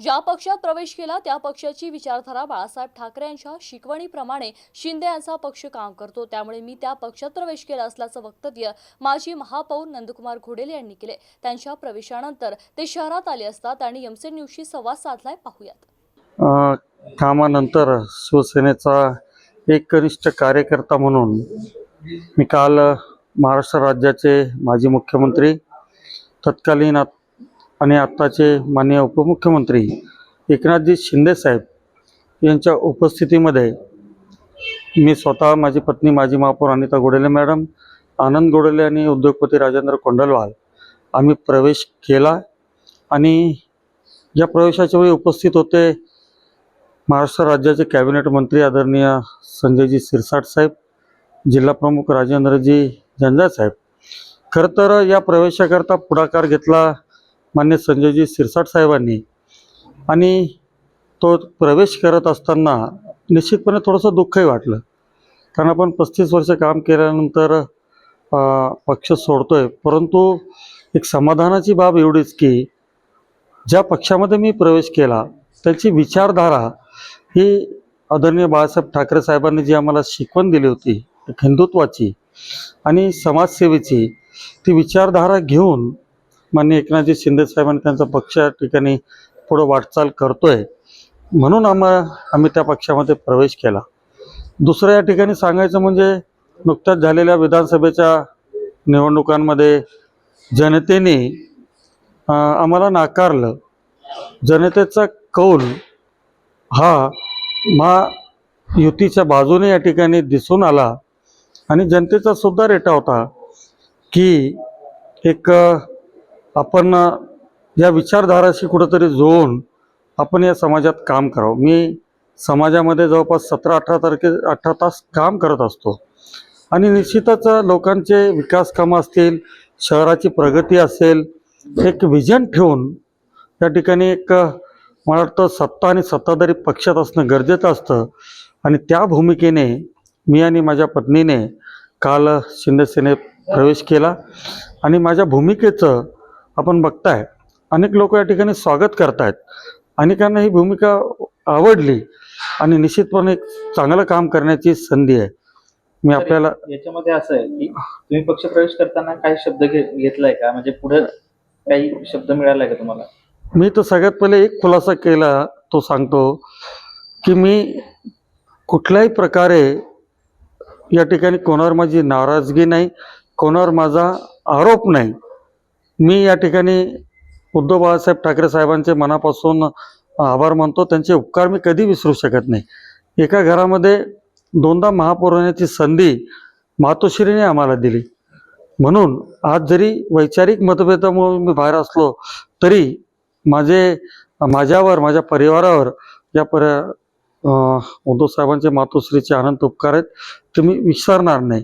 ज्या पक्षात प्रवेश केला त्या पक्षाची विचारधारा बाळासाहेब ठाकरे यांच्या शिकवणीप्रमाणे शिंदे यांचा पक्ष काम करतो. त्यामुळे मी त्या पक्षात प्रवेश केला असल्याचं वक्तव्य माजी महापौर नंदकुमार घोडेले यांनी केले. त्यांच्या प्रवेशानंतर ते शहरात आले असतात आणि एमसे न्यूजशी संवाद साधलाय. पाहूयात. कामानंतर शिवसेनेचा एक कनिष्ठ कार्यकर्ता म्हणून मी काल महाराष्ट्र राज्याचे माजी मुख्यमंत्री तत्कालीन आणि आत्ताचे माननीय उपमुख्यमंत्री एकनाथजी शिंदेसाहेब यांच्या उपस्थितीमध्ये मी स्वतः माझी पत्नी माजी महापौर अनिता गोडेले मॅडम आनंद गोडेले आणि उद्योगपती राजेंद्र कोंडलवाल आम्ही प्रवेश केला आणि या प्रवेशाच्या वेळी उपस्थित होते महाराष्ट्र राज्याचे कॅबिनेट मंत्री आदरणीय संजयजी सिरसाट साहेब जिल्हाप्रमुख राजेंद्रजी जंजाळ साहेब. खरं तर या प्रवेशाकरता पुढाकार घेतला मान्य संजयजी सिरसाट साहेबांनी. आणि तो प्रवेश करत असताना निश्चितपणे थोडंसं दुःखही वाटलं. कारण आपण पस्तीस वर्ष काम केल्यानंतर पक्ष पक्ष सोडतोय. परंतु एक समाधानाची बाब एवढीच की ज्या पक्षामध्ये मी प्रवेश केला त्याची विचारधारा ही आदरणीय बाळासाहेब ठाकरे साहेबांनी जी आम्हाला शिकवण दिली होती एक हिंदुत्वाची आणि समाजसेवेची ती विचारधारा घेऊन माननीय एकनाथजी शिंदे साहेबांनी त्यांचा पक्ष या ठिकाणी पुढं वाटचाल करतोय. म्हणून आम्हा आम्ही त्या पक्षामध्ये प्रवेश केला. दुसरं या ठिकाणी सांगायचं म्हणजे नुकत्याच झालेल्या विधानसभेच्या निवडणुकांमध्ये जनतेने आम्हाला नाकारलं. जनतेचा कौल हा महायुतीच्या बाजूने या ठिकाणी दिसून आला आणि जनतेचा सुद्धा रेटा होता की एक आपण या विचारधाराशी कुठंतरी जुळून आपण या समाजात काम करावं. मी समाजामध्ये जवळपास सतरा अठरा तारखे अठरा तास काम करत असतो. आणि निश्चितच लोकांचे विकास कामं असतील शहराची प्रगती असेल एक विजन ठेवून या ठिकाणी एक मला वाटतं सत्ता आणि सत्ताधारी पक्षात असणं गरजेचं असतं. आणि त्या भूमिकेने मी आणि माझ्या पत्नीने काल शिंदेसेनेत प्रवेश केला. आणि माझ्या भूमिकेचं आपण बघताय. अनेक लोक या ठिकाणी स्वागत करतायत. अनेकांना ही भूमिका आवडली आणि निश्चितपणे एक चांगलं काम करण्याची संधी आहे. मी आपल्याला याच्यामध्ये असं आहे की तुम्ही पक्ष प्रवेश करताना काही शब्द घेतलाय का? म्हणजे पुढे काही शब्द मिळालाय का तुम्हाला? मी तर सगळ्यात पहिले एक खुलासा केला तो सांगतो की मी कुठल्याही प्रकारे या ठिकाणी कोणावर माझी नाराजगी नाही कोणावर माझा आरोप नाही. मी या ठिकाणी उद्धव बाळासाहेब ठाकरे साहेबांचे मनापासून आभार मानतो. त्यांचे उपकार मी कधी विसरू शकत नाही. एका घरामध्ये दोनदा महापौर होण्याची संधी मातोश्रीने आम्हाला दिली. म्हणून आज जरी वैचारिक मतभेदामुळे मी बाहेर असलो तरी माझे माझ्यावर माझ्या परिवारावर या पर उद्धव साहेबांचे मातोश्रीचे अनंत उपकार आहेत ते मी विसरणार नाही.